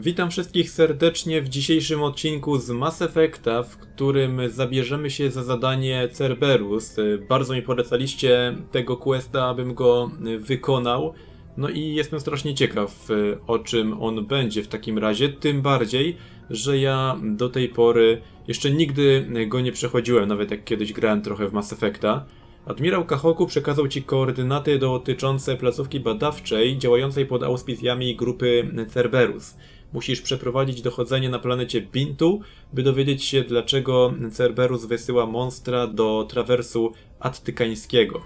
Witam wszystkich serdecznie w dzisiejszym odcinku z Mass Effecta, w którym zabierzemy się za zadanie Cerberus. Bardzo mi polecaliście tego questa, abym go wykonał. No i jestem strasznie ciekaw, o czym on będzie w takim razie. Tym bardziej, że ja do tej pory jeszcze nigdy go nie przechodziłem, nawet jak kiedyś grałem trochę w Mass Effecta. Admirał Kahoku przekazał Ci koordynaty dotyczące placówki badawczej działającej pod auspicjami grupy Cerberus. Musisz przeprowadzić dochodzenie na planecie Bintu, by dowiedzieć się, dlaczego Cerberus wysyła monstra do trawersu attykańskiego.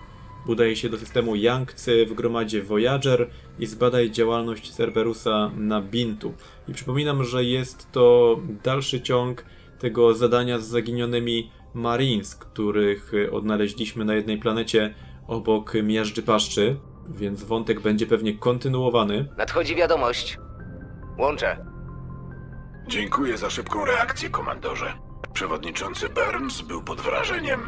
Udaj się do systemu Yangtze w gromadzie Voyager i zbadaj działalność Cerberusa na Bintu. I przypominam, że jest to dalszy ciąg tego zadania z zaginionymi Marines, których odnaleźliśmy na jednej planecie obok Miażdży Paszczy, więc wątek będzie pewnie kontynuowany. Nadchodzi wiadomość. Łączę. Dziękuję za szybką reakcję, komandorze. Przewodniczący Burns był pod wrażeniem.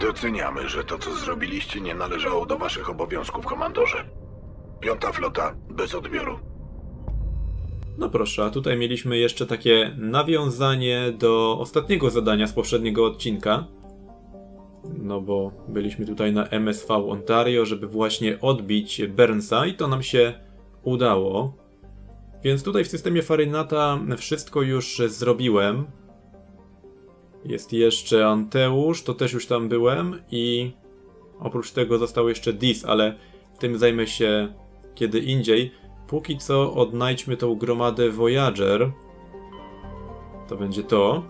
Doceniamy, że to, co zrobiliście, nie należało do waszych obowiązków, komandorze. Piąta flota bez odbioru. No proszę, a tutaj mieliśmy jeszcze takie nawiązanie do ostatniego zadania z poprzedniego odcinka. No bo byliśmy tutaj na MSV Ontario, żeby właśnie odbić Burnsa i to nam się udało. Więc tutaj w systemie Farynata wszystko już zrobiłem. Jest jeszcze Anteusz, to też już tam byłem i oprócz tego został jeszcze Dis, ale tym zajmę się kiedy indziej. Póki co odnajdźmy tą gromadę Voyager. To będzie to.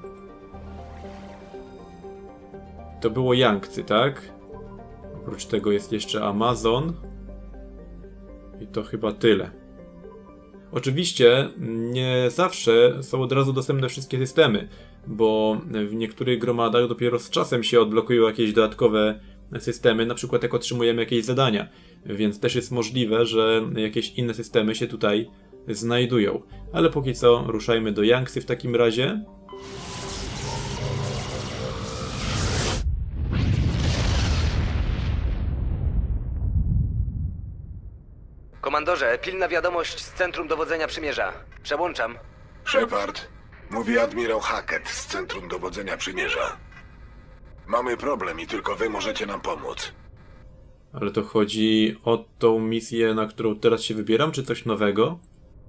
To było Yangtze, tak? Oprócz tego jest jeszcze Amazon. I to chyba tyle. Oczywiście nie zawsze są od razu dostępne wszystkie systemy, bo w niektórych gromadach dopiero z czasem się odblokują jakieś dodatkowe systemy, na przykład jak otrzymujemy jakieś zadania, więc też jest możliwe, że jakieś inne systemy się tutaj znajdują. Ale póki co ruszajmy do Yangtze w takim razie. Komandorze, pilna wiadomość z Centrum Dowodzenia Przymierza. Przełączam. Shepard, mówi admirał Hackett z Centrum Dowodzenia Przymierza. Mamy problem i tylko wy możecie nam pomóc. Ale to chodzi o tą misję, na którą teraz się wybieram, czy coś nowego?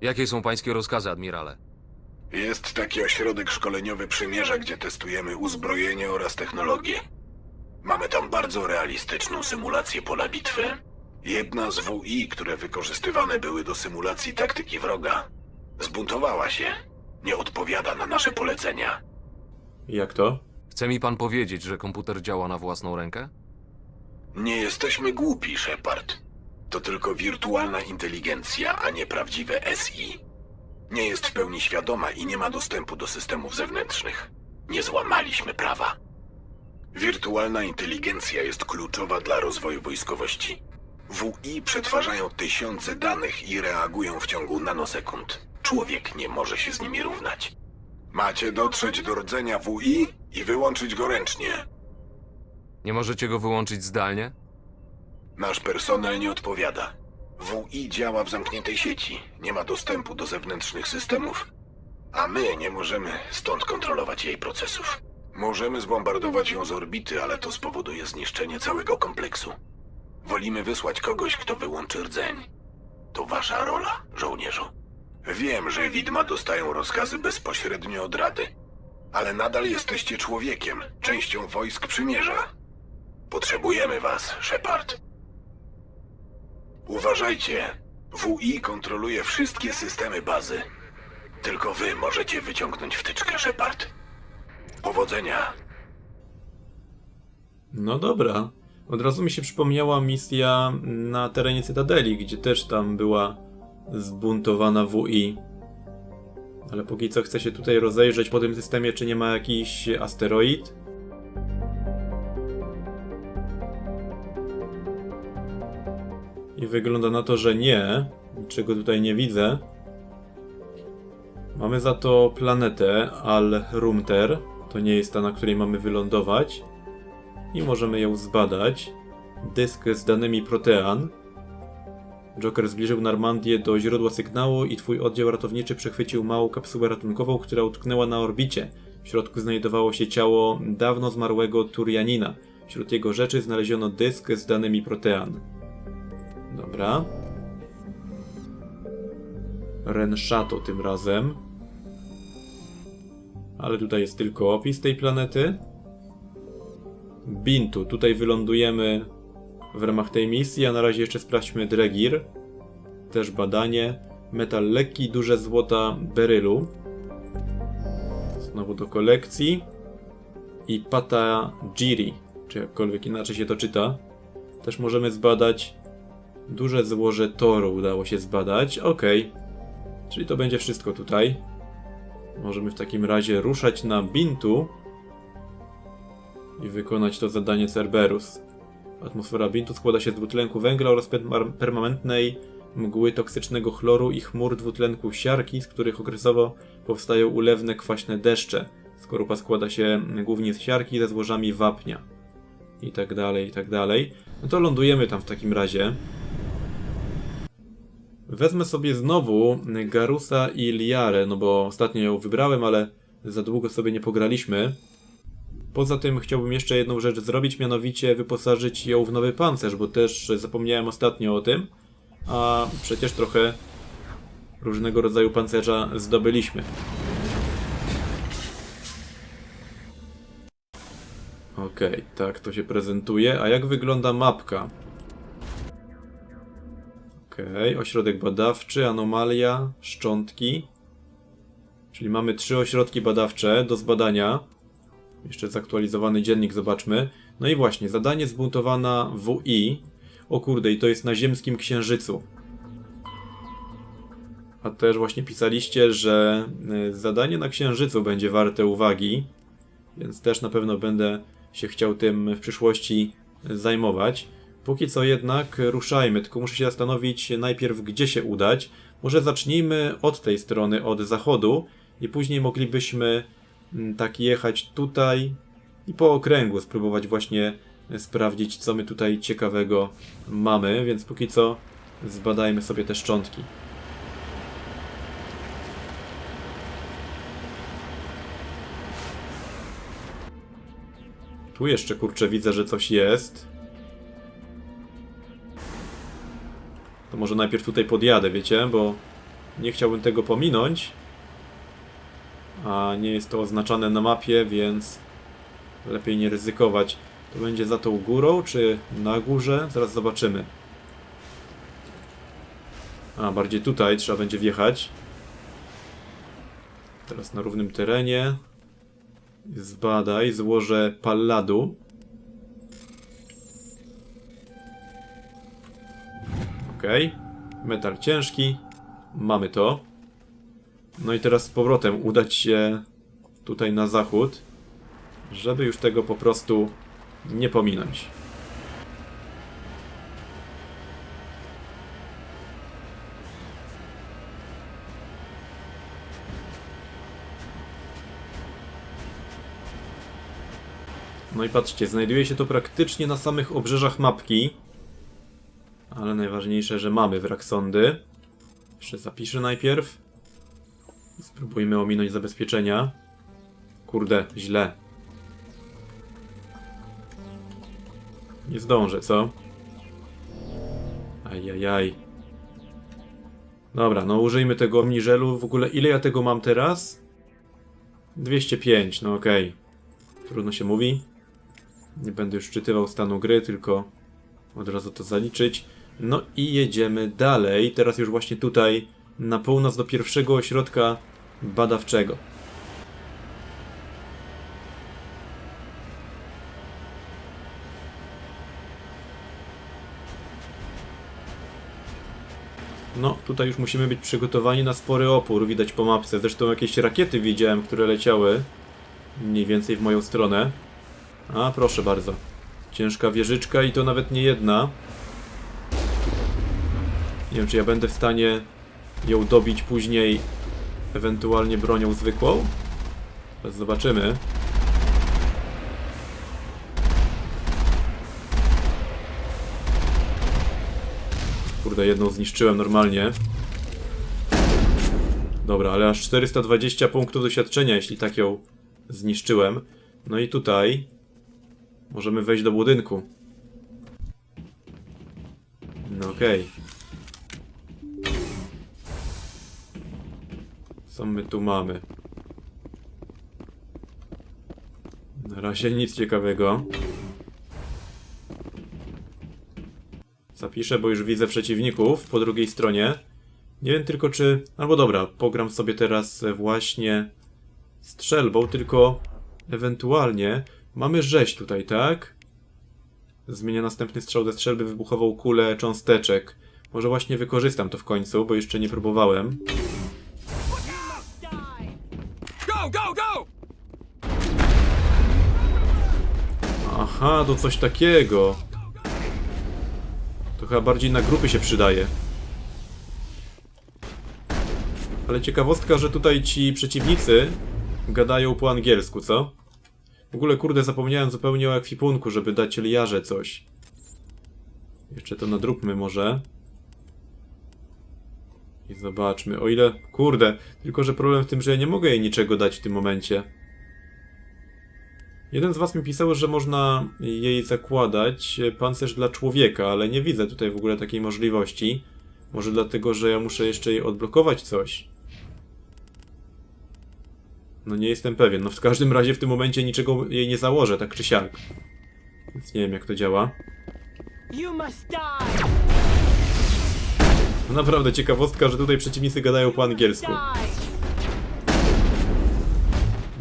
Jakie są pańskie rozkazy, admirale? Jest taki ośrodek szkoleniowy Przymierza, gdzie testujemy uzbrojenie oraz technologię. Mamy tam bardzo realistyczną symulację pola bitwy. Jedna z WI, które wykorzystywane były do symulacji taktyki wroga, zbuntowała się. Nie odpowiada na nasze polecenia. Jak to? Chce mi pan powiedzieć, że komputer działa na własną rękę? Nie jesteśmy głupi, Shepard. To tylko wirtualna inteligencja, a nie prawdziwe SI. Nie jest w pełni świadoma i nie ma dostępu do systemów zewnętrznych. Nie złamaliśmy prawa. Wirtualna inteligencja jest kluczowa dla rozwoju wojskowości. WI przetwarzają tysiące danych i reagują w ciągu nanosekund. Człowiek nie może się z nimi równać. Macie dotrzeć do rdzenia WI i wyłączyć go ręcznie. Nie możecie go wyłączyć zdalnie? Nasz personel nie odpowiada. WI działa w zamkniętej sieci. Nie ma dostępu do zewnętrznych systemów. A my nie możemy stąd kontrolować jej procesów. Możemy zbombardować ją z orbity, ale to spowoduje zniszczenie całego kompleksu. Wolimy wysłać kogoś, kto wyłączy rdzeń. To wasza rola, żołnierzu. Wiem, że widma dostają rozkazy bezpośrednio od Rady. Ale nadal jesteście człowiekiem, częścią wojsk przymierza. Potrzebujemy was, Shepard. Uważajcie. WI kontroluje wszystkie systemy bazy. Tylko wy możecie wyciągnąć wtyczkę, Shepard. Powodzenia. No dobra. Od razu mi się przypomniała misja na terenie Cytadeli, gdzie też tam była zbuntowana WI. Ale póki co chcę się tutaj rozejrzeć po tym systemie, czy nie ma jakiś asteroid. I wygląda na to, że nie. Niczego tutaj nie widzę. Mamy za to planetę Al-Rumter. To nie jest ta, na której mamy wylądować i możemy ją zbadać. Dysk z danymi Protean. Joker zbliżył Normandię do źródła sygnału i twój oddział ratowniczy przechwycił małą kapsułę ratunkową, która utknęła na orbicie. W środku znajdowało się ciało dawno zmarłego Turianina. Wśród jego rzeczy znaleziono dysk z danymi Protean. Dobra. Renshato tym razem. Ale tutaj jest tylko opis tej planety. Bintu. Tutaj wylądujemy w ramach tej misji, a na razie jeszcze sprawdźmy Dregir. Też badanie. Metal lekki, duże złota berylu. Znowu do kolekcji. I Pata Giri, czy jakkolwiek inaczej się to czyta. Też możemy zbadać. Duże złoże toru udało się zbadać. Ok. Czyli to będzie wszystko tutaj. Możemy w takim razie ruszać na Bintu i wykonać to zadanie Cerberus. Atmosfera Bintu składa się z dwutlenku węgla oraz per- permanentnej mgły toksycznego chloru i chmur dwutlenku siarki, z których okresowo powstają ulewne kwaśne deszcze. Skorupa składa się głównie z siarki ze złożami wapnia. I tak dalej, i tak dalej. No to lądujemy tam w takim razie. Wezmę sobie znowu Garusa i Liarę, no bo ostatnio ją wybrałem, ale za długo sobie nie pograliśmy. Poza tym chciałbym jeszcze jedną rzecz zrobić, mianowicie wyposażyć ją w nowy pancerz, bo też zapomniałem ostatnio o tym, a przecież trochę różnego rodzaju pancerza zdobyliśmy. Okej, tak to się prezentuje. A jak wygląda mapka? Okej, ośrodek badawczy, anomalia, szczątki. Czyli mamy trzy ośrodki badawcze do zbadania. Jeszcze zaktualizowany dziennik, zobaczmy. No i właśnie, zadanie zbuntowana WI. O kurde, i to jest na ziemskim księżycu. A też właśnie pisaliście, że y, zadanie na księżycu będzie warte uwagi. Więc też na pewno będę się chciał tym w przyszłości zajmować. Póki co jednak ruszajmy, tylko muszę się zastanowić najpierw gdzie się udać. Może zacznijmy od tej strony, od zachodu i później moglibyśmy tak jechać tutaj i po okręgu spróbować właśnie sprawdzić co my tutaj ciekawego mamy, więc póki co zbadajmy sobie te szczątki. Tu jeszcze kurczę widzę, że coś jest. To może najpierw tutaj podjadę, wiecie, bo nie chciałbym tego pominąć. A nie jest to oznaczane na mapie, więc lepiej nie ryzykować. To będzie za tą górą, czy na górze? Zaraz zobaczymy. A, bardziej tutaj trzeba będzie wjechać. Teraz na równym terenie. Zbadaj, złożę palladu. Okej. Metal ciężki. Mamy to. No i teraz z powrotem udać się tutaj na zachód, żeby już tego po prostu nie pominąć. No i patrzcie, znajduje się to praktycznie na samych obrzeżach mapki. Ale najważniejsze, że mamy wrak sondy. Jeszcze zapiszę najpierw. Spróbujmy ominąć zabezpieczenia. Kurde, źle. Nie zdążę, co? Ajajaj. Dobra, no użyjmy tego omniżelu. W ogóle ile ja tego mam teraz? 205, no okej. Trudno się mówi. Nie będę już czytywał stanu gry, tylko od razu to zaliczyć. No i jedziemy dalej. Teraz już właśnie tutaj na północ do pierwszego ośrodka badawczego. No, tutaj już musimy być przygotowani na spory opór, widać po mapce. Zresztą jakieś rakiety widziałem, które leciały mniej więcej w moją stronę. A, proszę bardzo. Ciężka wieżyczka i to nawet nie jedna. Nie wiem, czy ja będę w stanie ją dobić później, ewentualnie bronią zwykłą. Teraz zobaczymy. Kurde, jedną zniszczyłem normalnie. Dobra, ale aż 420 punktów doświadczenia, jeśli tak ją zniszczyłem. No i tutaj możemy wejść do budynku. No okej. Co my tu mamy? Na razie nic ciekawego. Zapiszę, bo już widzę przeciwników po drugiej stronie. Nie wiem tylko czy... Albo dobra, pogram sobie teraz właśnie strzelbą, tylko ewentualnie mamy rzeź tutaj, tak? Zmienia następny strzał ze strzelby wybuchową kulę cząsteczek. Może właśnie wykorzystam to w końcu, bo jeszcze nie próbowałem. Aha, to coś takiego. To chyba bardziej na grupy się przydaje. Ale ciekawostka, że tutaj ci przeciwnicy gadają po angielsku, co? W ogóle, kurde, zapomniałem zupełnie o ekwipunku, żeby dać liarze coś. Jeszcze to nadróbmy może. I zobaczmy, o ile... Kurde, tylko że problem w tym, że ja nie mogę jej niczego dać w tym momencie. Jeden z was mi pisał, że można jej zakładać pancerz dla człowieka, ale nie widzę tutaj w ogóle takiej możliwości. Może dlatego, że ja muszę jeszcze jej odblokować coś. No nie jestem pewien. No w każdym razie w tym momencie niczego jej nie założę, tak czy siak. Więc nie wiem jak to działa. No naprawdę ciekawostka, że tutaj przeciwnicy gadają po angielsku.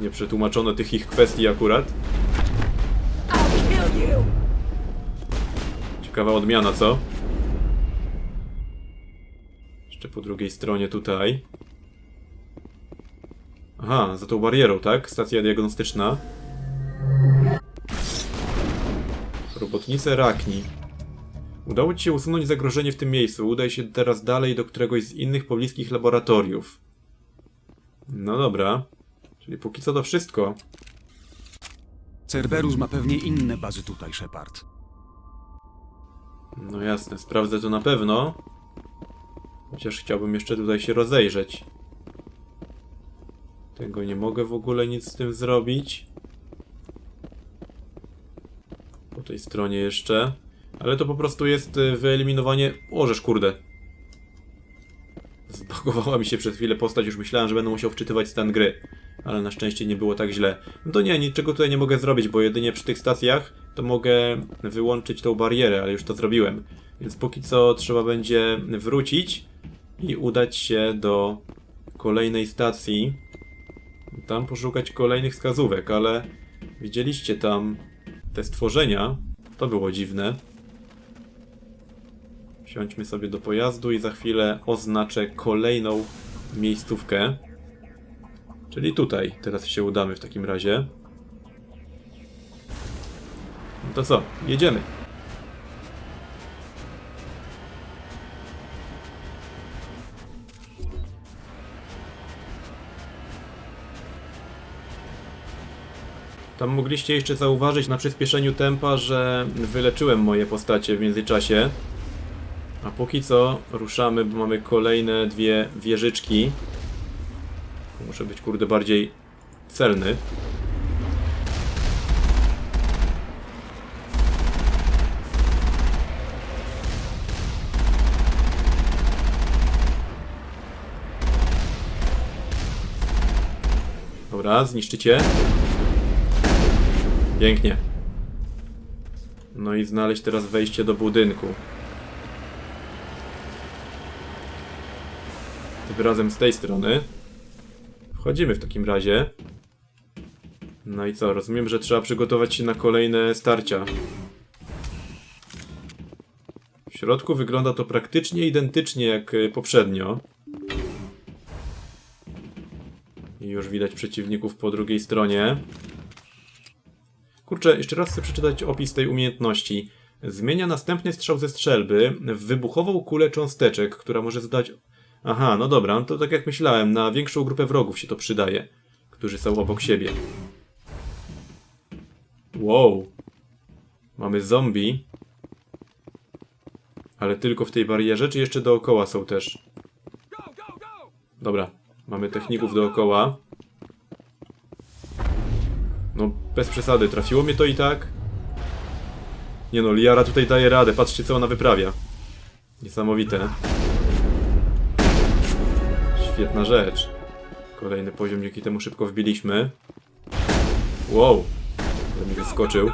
Nie przetłumaczono tych ich kwestii akurat. Ciekawa odmiana, co? Jeszcze po drugiej stronie tutaj. Aha, za tą barierą, tak? Stacja diagnostyczna. Robotnice Rakni. Udało ci się usunąć zagrożenie w tym miejscu. Udaj się teraz dalej do któregoś z innych pobliskich laboratoriów. No dobra. Czyli póki co to wszystko. Cerberus ma pewnie inne bazy tutaj, Shepard. No jasne, sprawdzę to na pewno. Chociaż chciałbym jeszcze tutaj się rozejrzeć. Tego nie mogę w ogóle nic z tym zrobić. Po tej stronie jeszcze. Ale to po prostu jest y, wyeliminowanie... Ożesz, kurde. Zbagowała mi się przed chwilę postać, już myślałem, że będę musiał wczytywać stan gry. Ale na szczęście nie było tak źle. No to nie, niczego tutaj nie mogę zrobić, bo jedynie przy tych stacjach to mogę wyłączyć tą barierę, ale już to zrobiłem. Więc póki co trzeba będzie wrócić i udać się do kolejnej stacji. Tam poszukać kolejnych wskazówek, ale widzieliście tam te stworzenia. To było dziwne. Wsiądźmy sobie do pojazdu i za chwilę oznaczę kolejną miejscówkę. Czyli tutaj. Teraz się udamy w takim razie. No to co? Jedziemy. Tam mogliście jeszcze zauważyć na przyspieszeniu tempa, że wyleczyłem moje postacie w międzyczasie. A póki co ruszamy, bo mamy kolejne dwie wieżyczki. Muszę być kurde bardziej celny. Dobra, zniszczycie. Pięknie. No i znaleźć teraz wejście do budynku. Tym razem z tej strony. Wchodzimy w takim razie. No i co? Rozumiem, że trzeba przygotować się na kolejne starcia. W środku wygląda to praktycznie identycznie jak y, poprzednio. I już widać przeciwników po drugiej stronie. Kurczę, jeszcze raz chcę przeczytać opis tej umiejętności. Zmienia następny strzał ze strzelby w wybuchową kulę cząsteczek, która może zadać... Aha, no dobra, no to tak jak myślałem, na większą grupę wrogów się to przydaje, którzy są obok siebie. Wow. Mamy zombie. Ale tylko w tej barierze, czy jeszcze dookoła są też? Dobra, mamy techników dookoła. No, bez przesady, trafiło mnie to i tak. Nie no, Liara tutaj daje radę, patrzcie co ona wyprawia. Niesamowite. Świetna rzecz. Kolejny poziom, dzięki temu szybko wbiliśmy. Wow, to mi wyskoczył.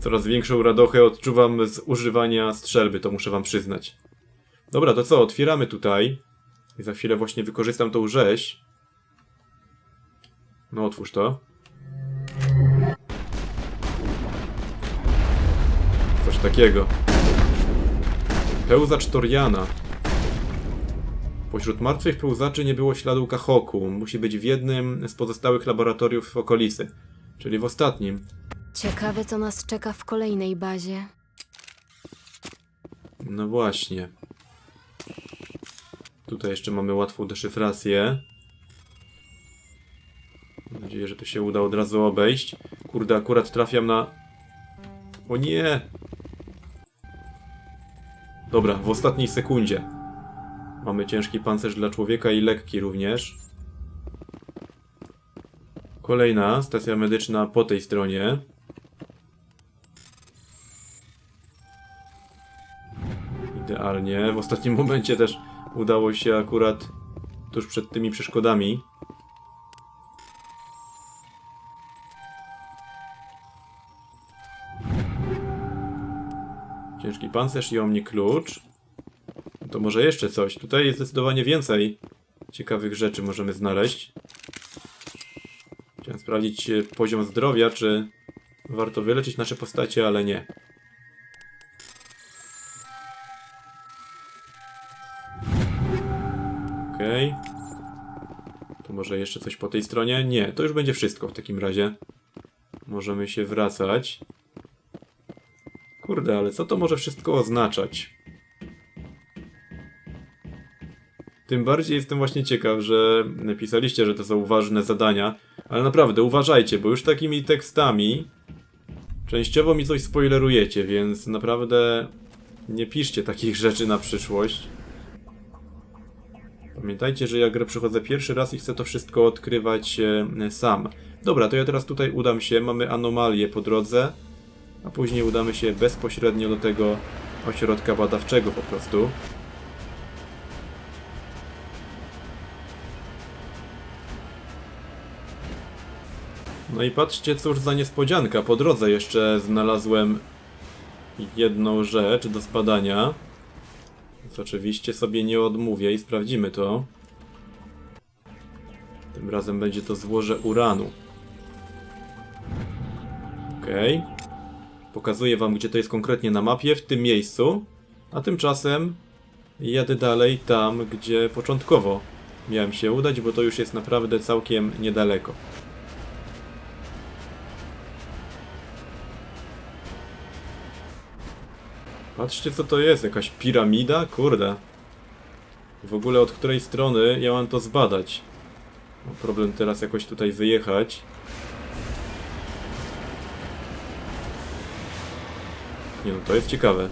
Coraz większą radochę odczuwam z używania strzelby, to muszę wam przyznać. Dobra, to co, otwieramy tutaj. I za chwilę właśnie wykorzystam tą rzeź. No otwórz to. Coś takiego. Pełzacz Toriana. Pośród martwych pełzaczy nie było śladu Kahoku. Musi być w jednym z pozostałych laboratoriów w okolicy. Czyli w ostatnim. Ciekawe, co nas czeka w kolejnej bazie. No właśnie. Tutaj jeszcze mamy łatwą deszyfrację. Mam nadzieję, że to się uda od razu obejść. Kurde, akurat trafiam na... O nie! Dobra, w ostatniej sekundzie. Mamy ciężki pancerz dla człowieka i lekki również. Kolejna stacja medyczna po tej stronie. Idealnie. W ostatnim momencie też udało się akurat tuż przed tymi przeszkodami. Ciężki pancerz i o mnie klucz. Może jeszcze coś. Tutaj jest zdecydowanie więcej ciekawych rzeczy możemy znaleźć. Chciałem sprawdzić poziom zdrowia, czy warto wyleczyć nasze postacie, ale nie. Okej. To może jeszcze coś po tej stronie? Nie, to już będzie wszystko w takim razie. Możemy się wracać. Kurde, ale co to może wszystko oznaczać? Tym bardziej jestem właśnie ciekaw, że napisaliście, że to są ważne zadania, ale naprawdę uważajcie, bo już takimi tekstami częściowo mi coś spoilerujecie, więc naprawdę nie piszcie takich rzeczy na przyszłość. Pamiętajcie, że ja grę przychodzę pierwszy raz i chcę to wszystko odkrywać e, sam. Dobra, to ja teraz tutaj udam się, mamy anomalię po drodze, a później udamy się bezpośrednio do tego ośrodka badawczego po prostu. No i patrzcie, cóż za niespodzianka. Po drodze jeszcze znalazłem jedną rzecz do zbadania. Więc oczywiście sobie nie odmówię i sprawdzimy to. Tym razem będzie to złoże uranu. Okej. Pokazuję wam, gdzie to jest konkretnie na mapie, w tym miejscu. A tymczasem jadę dalej tam, gdzie początkowo miałem się udać, bo to już jest naprawdę całkiem niedaleko. Patrzcie co to jest, jakaś piramida? Kurde. W ogóle od której strony ja mam to zbadać? Mam problem teraz jakoś tutaj wyjechać. Nie no, to jest ciekawe.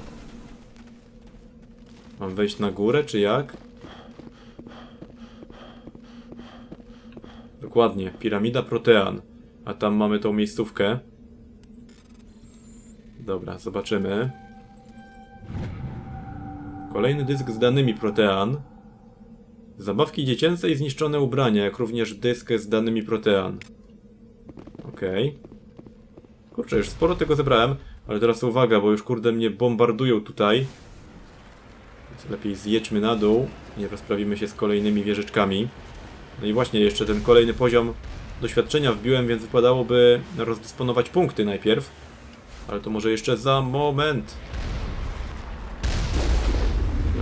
Mam wejść na górę, czy jak? Dokładnie, piramida Protean. A tam mamy tą miejscówkę. Dobra, zobaczymy. Kolejny dysk z danymi Protean. Zabawki dziecięce i zniszczone ubrania, jak również dysk z danymi Protean. Okej. Kurczę, już sporo tego zebrałem, ale teraz uwaga, bo już kurde mnie bombardują tutaj. Więc lepiej zjedźmy na dół i rozprawimy się z kolejnymi wieżyczkami. No i właśnie, jeszcze ten kolejny poziom doświadczenia wbiłem, więc wypadałoby rozdysponować punkty najpierw. Ale to może jeszcze za moment.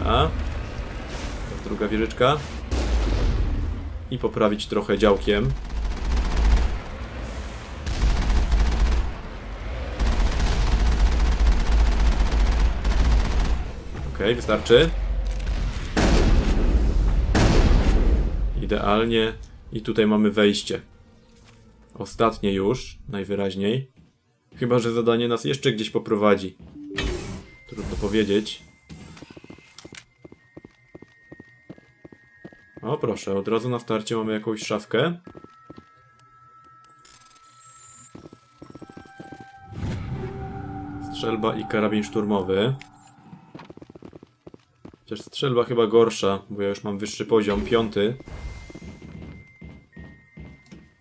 Dobra. Druga wieżyczka. I poprawić trochę działkiem. Okej, wystarczy. Idealnie. I tutaj mamy wejście. Ostatnie już, najwyraźniej. Chyba, że zadanie nas jeszcze gdzieś poprowadzi. Trudno powiedzieć. O proszę, od razu na starcie mamy jakąś szafkę. Strzelba i karabin szturmowy. Chociaż strzelba chyba gorsza, bo ja już mam wyższy poziom, piąty.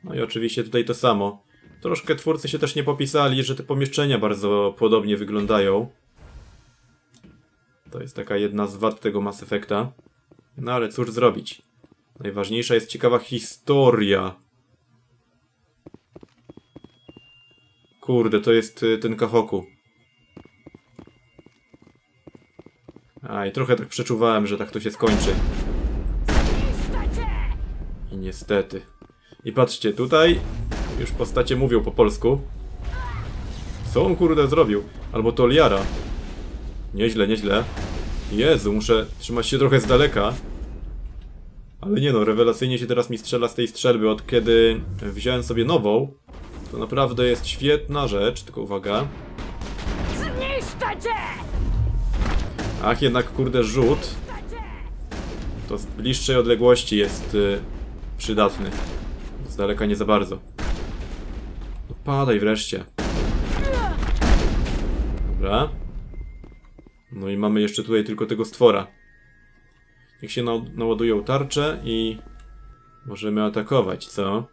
No i oczywiście tutaj to samo. Troszkę twórcy się też nie popisali, że te pomieszczenia bardzo podobnie wyglądają. To jest taka jedna z wad tego Mass Effecta. No ale cóż zrobić. Najważniejsza jest ciekawa historia. Kurde, to jest y, ten Kahoku. A i trochę tak przeczuwałem, że tak to się skończy. I niestety. I patrzcie, tutaj już postacie mówią po polsku. Co on kurde zrobił? Albo to Liara. Nieźle, nieźle. Jezu, muszę trzymać się trochę z daleka. Ale nie no, rewelacyjnie się teraz mi strzela z tej strzelby, od kiedy wziąłem sobie nową. To naprawdę jest świetna rzecz, tylko uwaga. Ach, jednak kurde rzut. To z bliższej odległości jest y, przydatny. Z daleka nie za bardzo. No padaj wreszcie. Dobra. No i mamy jeszcze tutaj tylko tego stwora. Niech się na naładują tarcze i możemy atakować, co?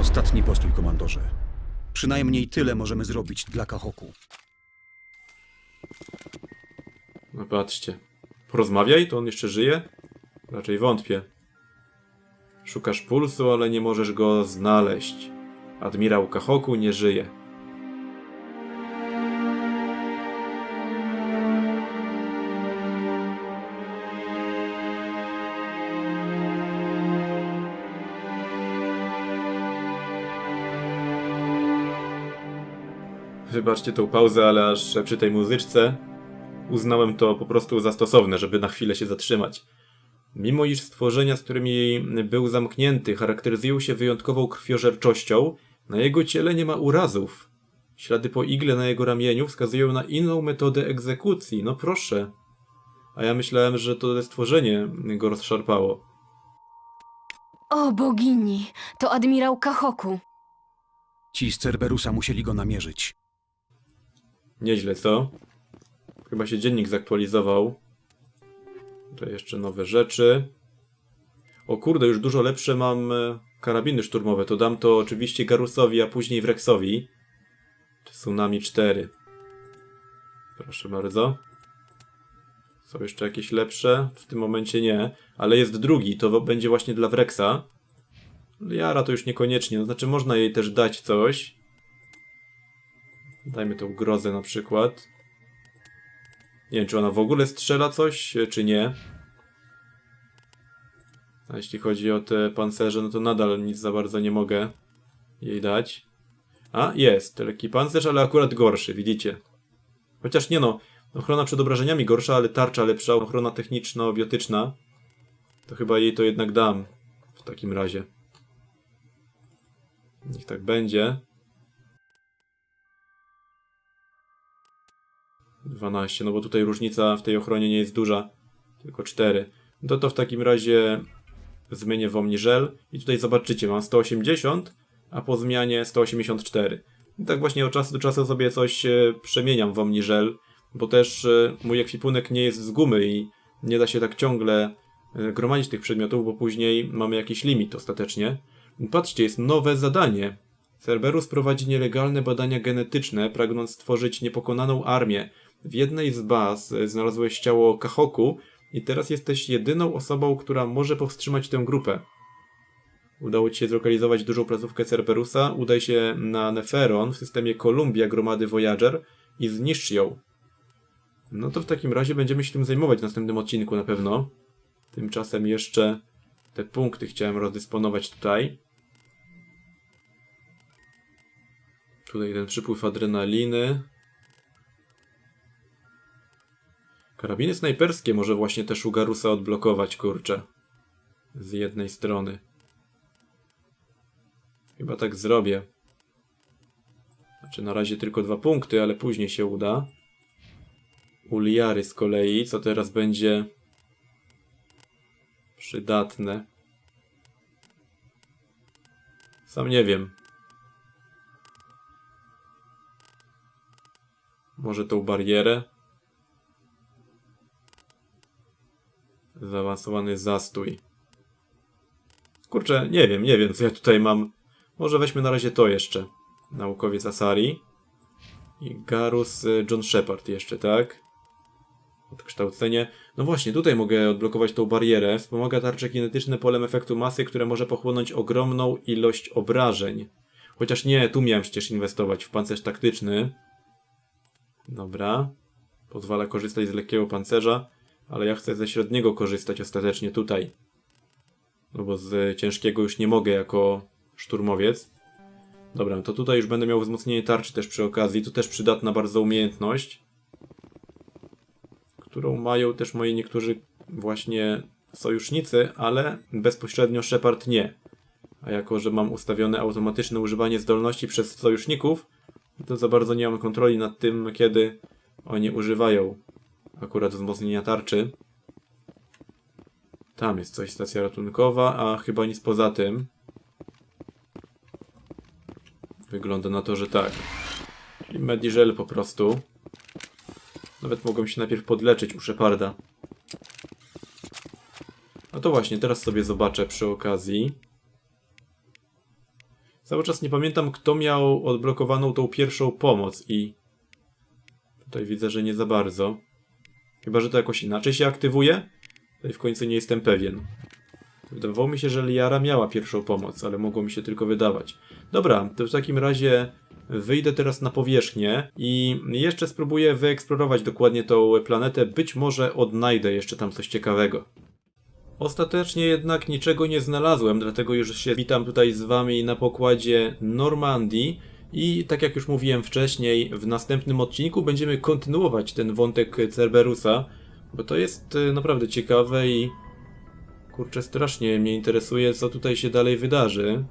Ostatni postój, komandorze. Przynajmniej tyle możemy zrobić dla Kahoku. No patrzcie. Porozmawiaj, to on jeszcze żyje? Raczej wątpię. Szukasz pulsu, ale nie możesz go znaleźć. Admirał Kahoku nie żyje. Wybaczcie tą pauzę, ale aż przy tej muzyczce uznałem to po prostu za stosowne, żeby na chwilę się zatrzymać. Mimo iż stworzenia, z którymi był zamknięty, charakteryzują się wyjątkową krwiożerczością, na jego ciele nie ma urazów. Ślady po igle na jego ramieniu wskazują na inną metodę egzekucji. No proszę. A ja myślałem, że to stworzenie go rozszarpało. O bogini, to admirał Kahoku. Ci z Cerberusa musieli go namierzyć. Nieźle, co? Chyba się dziennik zaktualizował. Tutaj jeszcze nowe rzeczy. O kurde, już dużo lepsze mam e, karabiny szturmowe. To dam to oczywiście Garusowi, a później Wrexowi. Tsunami 4. Proszę bardzo. Są jeszcze jakieś lepsze? W tym momencie nie. Ale jest drugi, to będzie właśnie dla Wrexa. Liara to już niekoniecznie, no znaczy można jej też dać coś. Dajmy tą grozę na przykład. Nie wiem, czy ona w ogóle strzela coś, czy nie. A jeśli chodzi o te pancerze, no to nadal nic za bardzo nie mogę jej dać. A, jest, lekki pancerz, ale akurat gorszy, widzicie. Chociaż nie no, ochrona przed obrażeniami gorsza, ale tarcza lepsza, ochrona techniczno-biotyczna. To chyba jej to jednak dam w takim razie. Niech tak będzie. 12, no bo tutaj różnica w tej ochronie nie jest duża, tylko 4. No to w takim razie zmienię w Omniżel i tutaj zobaczycie, mam 180, a po zmianie 184. I tak właśnie od czasu do czasu sobie coś e, przemieniam w Omniżel, bo też e, mój ekwipunek nie jest z gumy i nie da się tak ciągle e, gromadzić tych przedmiotów, bo później mamy jakiś limit ostatecznie. Patrzcie, jest nowe zadanie. Cerberus prowadzi nielegalne badania genetyczne, pragnąc stworzyć niepokonaną armię. W jednej z baz e, znalazłeś ciało Kahoku i teraz jesteś jedyną osobą, która może powstrzymać tę grupę. Udało ci się zlokalizować dużą placówkę Cerberusa, udaj się na Neferon w systemie Columbia gromady Voyager i zniszcz ją. No to w takim razie będziemy się tym zajmować w następnym odcinku na pewno. Tymczasem jeszcze te punkty chciałem rozdysponować tutaj. Tutaj ten przypływ adrenaliny. Karabiny snajperskie może właśnie też u Garusa odblokować, kurczę. Z jednej strony. Chyba tak zrobię. Znaczy na razie tylko dwa punkty, ale później się uda. Uliary z kolei, co teraz będzie przydatne. Sam nie wiem. Może tą barierę? Zaawansowany zastój. Kurczę, nie wiem, nie wiem, co ja tutaj mam. Może weźmy na razie to jeszcze. Naukowiec Asari. I Garus y, John Shepard jeszcze, tak? Odkształcenie. No właśnie, tutaj mogę odblokować tą barierę. Wspomaga tarcze kinetyczne polem efektu masy, które może pochłonąć ogromną ilość obrażeń. Chociaż nie, tu miałem przecież inwestować w pancerz taktyczny. Dobra. Pozwala korzystać z lekkiego pancerza, ale ja chcę ze średniego korzystać ostatecznie tutaj. No bo z ciężkiego już nie mogę jako szturmowiec. Dobra, to tutaj już będę miał wzmocnienie tarczy też przy okazji. To też przydatna bardzo umiejętność, którą mają też moi niektórzy właśnie sojusznicy, ale bezpośrednio Shepard nie. A jako, że mam ustawione automatyczne używanie zdolności przez sojuszników, to za bardzo nie mam kontroli nad tym, kiedy oni używają akurat wzmocnienia tarczy. Tam jest coś, stacja ratunkowa, a chyba nic poza tym. Wygląda na to, że tak. Czyli Mediżel po prostu. Nawet mogłem się najpierw podleczyć u Sheparda. No to właśnie, teraz sobie zobaczę przy okazji. Cały czas nie pamiętam, kto miał odblokowaną tą pierwszą pomoc i... Tutaj widzę, że nie za bardzo. Chyba, że to jakoś inaczej się aktywuje? Tutaj w końcu nie jestem pewien. Wydawało mi się, że Liara miała pierwszą pomoc, ale mogło mi się tylko wydawać. Dobra, to w takim razie wyjdę teraz na powierzchnię i jeszcze spróbuję wyeksplorować dokładnie tą planetę. Być może odnajdę jeszcze tam coś ciekawego. Ostatecznie jednak niczego nie znalazłem, dlatego już się witam tutaj z wami na pokładzie Normandii. I tak jak już mówiłem wcześniej, w następnym odcinku będziemy kontynuować ten wątek Cerberusa, bo to jest e, naprawdę ciekawe i kurczę, strasznie mnie interesuje, co tutaj się dalej wydarzy.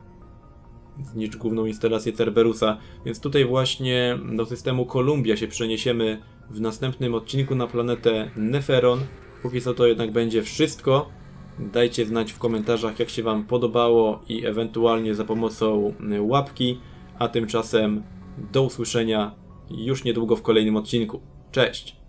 Znicz główną instalację Cerberusa, więc tutaj właśnie do systemu Columbia się przeniesiemy w następnym odcinku na planetę Neferon. Póki co to jednak będzie wszystko. Dajcie znać w komentarzach, jak się Wam podobało i ewentualnie za pomocą y, łapki. A tymczasem do usłyszenia już niedługo w kolejnym odcinku. Cześć!